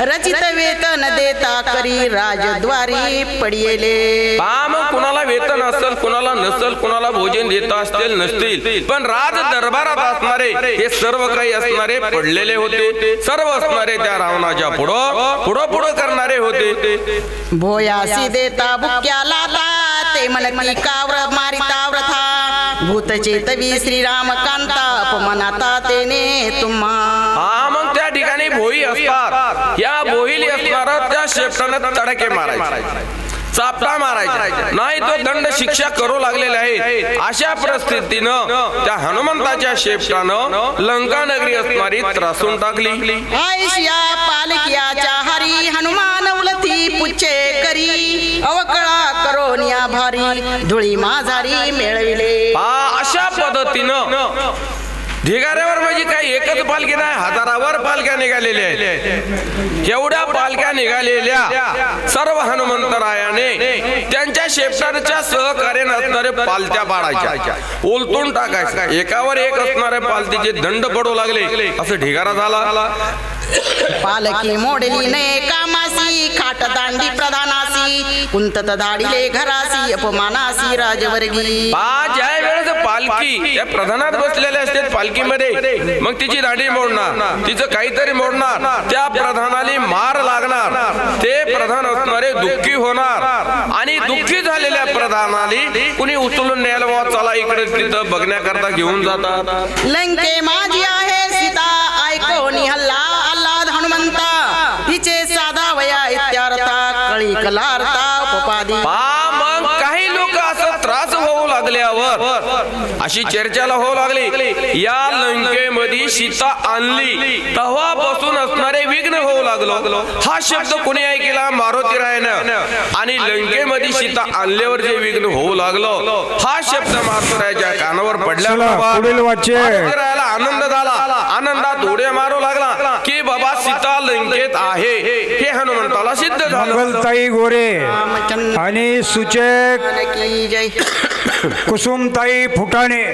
रचित वेतन देता करी राजद्वारी पडियेले. मग कुणाला वेतन असेल कुणाला नसल कुणाला भोजन देत असतील नसतील. पण राज दरबारात असणारे हे सर्व काही असणारे पडलेले होते. सर्व असणारे त्या रावणाच्या पुढं पुढं पुढं करणारे होते. भोयासी देता बुक्याला ते म्हणती काव्र मारिता व्रथा. भूत चेतवी श्रीराम कांता अपमानाता तेने तुम्हा हा मग त्या ठिकाणी भोई असतात या भोईली शेपटानं तडके मारायचे. चापटा मारायचा. नाही तो दंड शिक्षा करू लागलेले आहे अशा परिस्थितीनं त्या हनुमंताच्या शेपटानं लंका नगरी असणारी त्रासून टाकली. आयशिया पालकियाच्या हरी हनुमान पुच्छे करी. अवकळा करोनिया भारी. धुळी माझारी मिळविले. अशा पद्धतीनं ढिगाऱ्यावर म्हणजे काही एकच पालखी नाही हजारावर पालख्या निघालेल्या आहेत. एवढ्या पालख्या निघालेल्या सर्व हनुमंतरायाने त्यांच्या शेपटाच्या सहकार्य असणारे पालत्या पाडायच्या उलटून टाकायच्या एकावर एक असणाऱ्या पालतीचे दंड पडू लागले. असं ढिगारा झाला. पालकी मोडली ने कामासी खाट दांडी प्रधानासी कुंतत धाडिले घरासी अपमानासी राजवर्गी पालखी. त्या प्रधानात बसलेले असते पालखीमध्ये. मग तिची दाढी मोडणार. तिचं काहीतरी मोडणार. त्या प्रधानाला मार लागणार. ते प्रधान असणारे दुःखी होणार. आणि दुःखी झालेल्या प्रधानाली कुणी उचलून न्यायला बुवा चला इकडे तिथं बघण्याकरता घेऊन जातात. लंके माझी आहे सीता. ऐको निहल्ला आल्हाद हनुमंता. तिचे साधा वया इत्यार्था कळी कलार्था उपपादी पा मग काही लोक असं त्रास होऊ लागल्यावर अशी चर्चाला होऊ लागली. या लंकेमध्ये सीता आणली. तेव्हापासून असणारे विघ्न होऊ लागलो. हा शब्द कोणी ऐकला? मारुती रायनं आणि लंकेमध्ये सीता आणल्यावर जे विघ्न होऊ लागलो हा शब्द मारुतीरायाच्या कानावर चला पडल्यावर पुढील वाच्य मारुतीरायाला आनंद झाला. आनंदात उड्या मारू लागला. की बाबा सीता लंकेत आहे. हनुमंताला सिद्ध झालं. मंगलताई गोरे आणि सुचेत कुसुमताई फुटाणे.